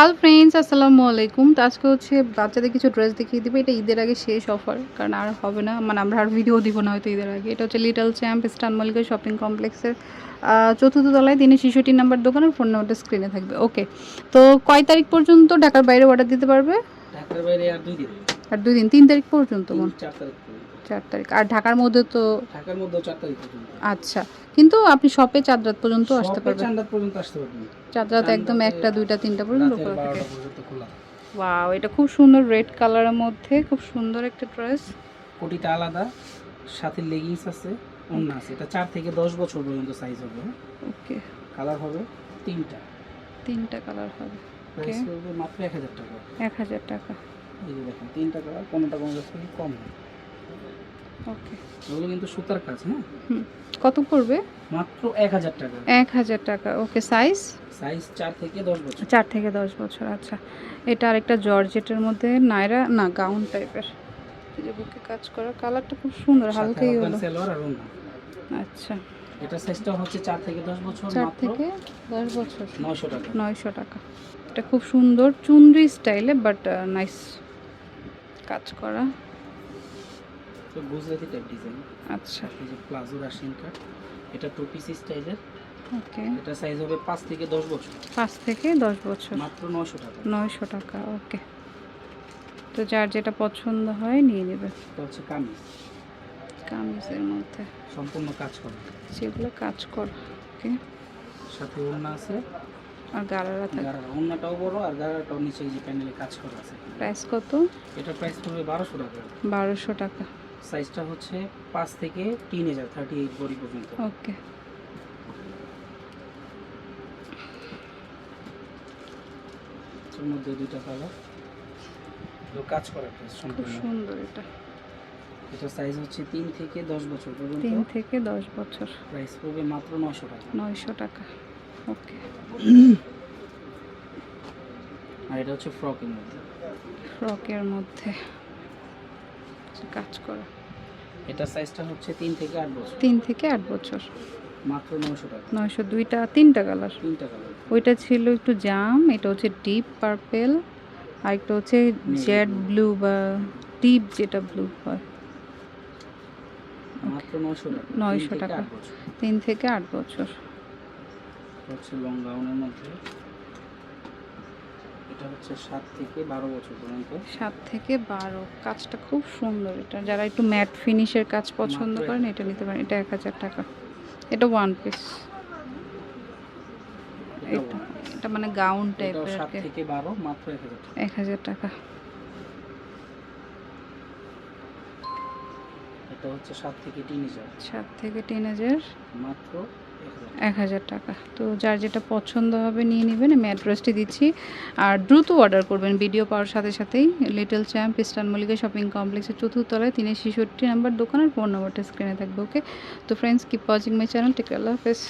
Hello friends আসসালামু আলাইকুম। তো আজকে হচ্ছে বাচ্চাদের কিছু ড্রেস দেখিয়ে দিবে। এটা ঈদের আগে শেষ অফার কারণ আর হবে না। মানে আমরা আর ভিডিও দিব না হয়তো ঈদের আগে। এটা হচ্ছে লিটল চ্যাম্প স্টান মল্লিকের শপিং কমপ্লেক্সের চতুর্থ তলায় তিনি শিশুটির নাম্বার দোকানের ফোন নাম্বারটা স্ক্রিনে থাকবে। ওকে তো কয় তারিখ পর্যন্ত ঢাকার বাইরে অর্ডার দিতে পারবে? ঢাকার বাইরে আর দুই দিন। আর দুই দিন তিন তারিখ পর্যন্ত চার তারিখ আর ঢাকার মধ্যে তো ঢাকার মধ্যে চার তারিখ পর্যন্ত। আচ্ছা। কিন্তু আপনি শপে চাঁদ রাত পর্যন্ত আসতে পারবেন। চান্দাত পর্যন্ত আসতে পারবেন। চাঁদ রাত একদম একটা দুইটা তিনটা পর্যন্ত খোলা থাকে। ওয়াও এটা খুব সুন্দর রেড কালারের মধ্যে খুব সুন্দর একটা ড্রেস। কোটিটা আলাদা সাথে লেগিংস আছে অন্য আছে। এটা চার থেকে দশ বছর পর্যন্ত সাইজ হবে। ওকে। কালার হবে তিনটা। তিনটা কালার হবে। পড়বে মাত্র এক হাজার টাকা। এক হাজার টাকা। এই যে দেখেন তিনটা কালার কোনোটা কোনো কাছ থেকে কম ওকে এগুলো কিন্তু সুতার কাজ হ্যাঁ? কত পড়বে? মাত্র এক হাজার টাকা। এক হাজার টাকা ওকে সাইজ সাইজ চার থেকে দশ বছর। চার থেকে দশ বছর আচ্ছা। এটা আরেকটা জর্জেটের মধ্যে নায়রা না গাউন টাইপের যে বুকে কাজ করা কালারটা খুব সুন্দর হালকাই হলো। আচ্ছা। এটা সাইজটা হচ্ছে চার থেকে দশ বছর চার থেকে দশ বছর। নয়শো টাকা। নয়শো টাকা। এটা খুব সুন্দর চুনরি স্টাইলে বাট নাইস কাজ করা। তো গুজরাটি টাইপ ডিজাইন আচ্ছা। এই যে প্লাজো রাশিয়ান কাট এটা টু পিস স্টাইলের ওকে। এটা সাইজ হবে পাঁচ থেকে দশ বছর। পাঁচ থেকে দশ বছর। মাত্র নয়শো টাকা। নয়শো টাকা ওকে। তো যার যেটা পছন্দ হয় নিয়ে নেবে। এটা হচ্ছে কামিজ। কামিজের মধ্যে। সম্পূর্ণ কাজ করা। সেগুলো কাজ করা ওকে। সাথে ওড়না আছে। আর গালারা থাকে। গাড়ারা ওড়নাটাও বড় আর গাড়াটাও নিচে যে প্যানেলে কাজ করা আছে। প্রাইস কত? এটা প্রাইস পড়বে বারোশো টাকা। বারোশো টাকা। সাইজটা হচ্ছে পাঁচ থেকে তিন হাজার থার্টি এইট বডি পর্যন্ত। ওকে। এর মধ্যে দুইটা কালার তো কাজ করা ড্রেস সম্পূর্ণ। সুন্দর এটা। এটা সাইজ হচ্ছে তিন থেকে দশ বছর পর্যন্ত। তিন থেকে দশ বছর। প্রাইস পড়বে মাত্র নয়শো টাকা। নয়শো টাকা। ওকে। আর এটা হচ্ছে ফ্রকের মধ্যে। ফ্রকের মধ্যে। কাজ করা। এটা সাইজটা হচ্ছে তিন থেকে আট বছর। তিন থেকে আট বছর। মাত্র নয়শো টাকা। নয়শো দুইটা তিনটা কালার তিনটা কালার ওইটা ছিল একটু জাম এটা হচ্ছে ডিপ পার্পেল আর একটা হচ্ছে জেড ব্লু বা ডিপ যেটা ব্লু হয়। মাত্র নয়শো টাকা। তিন থেকে আট বছর। তিন থেকে আট বছর এটা হচ্ছে লং গাউনের মধ্যে। এটা হচ্ছে সাত থেকে বারো বছর পর্যন্ত। সাত থেকে বারো। কাজটা খুব সুন্দর এটা। যারা একটু ম্যাট ফিনিশের কাজ পছন্দ করেন এটা নিতে পারেন। এটা এক হাজার টাকা। এটা ওয়ান পিস এটা এটা মানে গাউন টাইপের সাত থেকে বারো মাত্র এক হাজার টাকা। এটা হচ্ছে সাত থেকে তিন হাজার সাত থেকে হাজার মাত্র এক হাজার টাকা। তো যার যেটা পছন্দ হবে নিয়ে নেবেন, আমি অ্যাড্রেসটি দিচ্ছি। আর দ্রুত অর্ডার করবেন ভিডিও পাওয়ার সাথে সাথেই। Little champ eastern Mallika shopping কমপ্লেক্সের চতুর্থ তলায় তিনের ছেষট্টি নাম্বার দোকানের ফোন নাম্বারটা স্ক্রিনে থাকবে ওকে তো friends keep watching my channel take আল্লাহ হাফেজ।